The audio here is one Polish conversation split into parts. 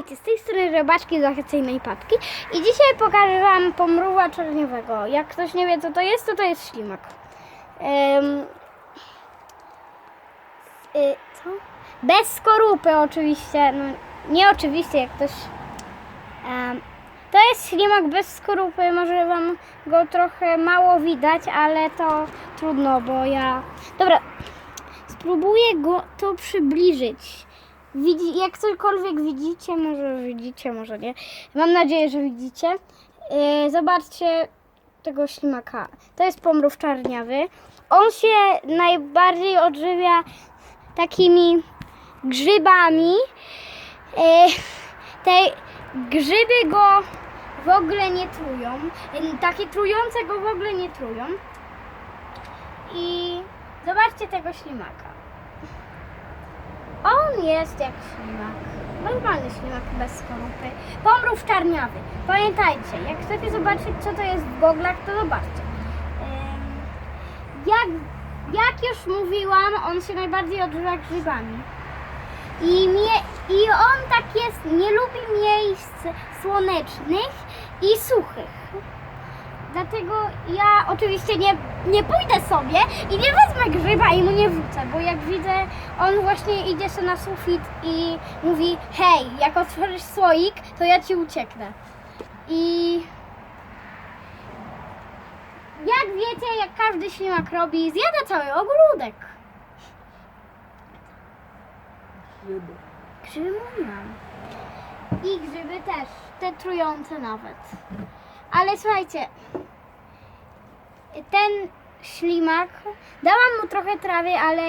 Witajcie, z tej strony Robaczki z Wakacyjnej Papki i dzisiaj pokażę Wam pomruwa czerniowego. Jak ktoś nie wie co to jest, to to jest ślimak. Y, co? Bez skorupy oczywiście, no nie oczywiście jak ktoś... To jest ślimak bez skorupy, może Wam go trochę mało widać, ale to trudno, bo ja... Dobra, spróbuję go to przybliżyć. Widzi, jak cokolwiek widzicie, może widzicie, może nie. Mam nadzieję, że widzicie. Yy, zobaczcie tego ślimaka. To jest pomrów czarniawy. On się najbardziej odżywia takimi grzybami. Yy, te grzyby go w ogóle nie trują. Yy, Takie trujące go w ogóle nie trują. I zobaczcie tego ślimaka. On jest jak ślimak. Normalny ślimak bez skorupy. Pomrów czarniawy. Pamiętajcie, jak chcecie zobaczyć, co to jest w goglach, to zobaczcie. Jak, jak już mówiłam, on się najbardziej odżywa grzybami. I, mie, I on tak jest, nie lubi miejsc słonecznych i suchych. Dlatego ja oczywiście nie, nie pójdę sobie i nie wezmę grzyba i mu nie wrzucę, bo jak widzę, on właśnie idzie sobie na sufit i mówi hej, jak otworzysz słoik, to ja ci ucieknę. I jak wiecie, jak każdy ślimak robi, zjada cały ogródek. Grzyby. Grzyby mówiłam. I grzyby też, te trujące nawet. Ale słuchajcie, ten ślimak, dałam mu trochę trawy, ale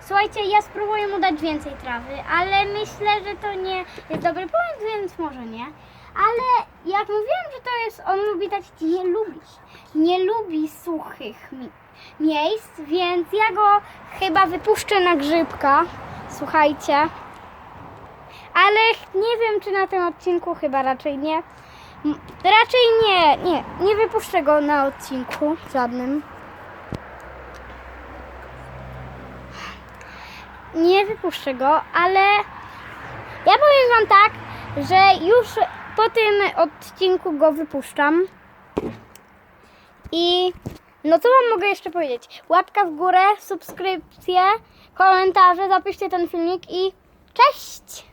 słuchajcie, ja spróbuję mu dać więcej trawy, ale myślę, że to nie jest dobry pomysł, więc może nie. Ale jak mówiłam, że to jest, on lubi tak, nie lubi, nie lubi suchych mi- miejsc, więc ja go chyba wypuszczę na grzybka, słuchajcie. Ale nie wiem, czy na tym odcinku chyba raczej nie. Raczej nie, nie, nie wypuszczę go na odcinku żadnym. Nie wypuszczę go, ale ja powiem Wam tak, że już po tym odcinku go wypuszczam. I no co Wam mogę jeszcze powiedzieć? Łapka w górę, subskrypcje, komentarze, zapiszcie ten filmik i cześć!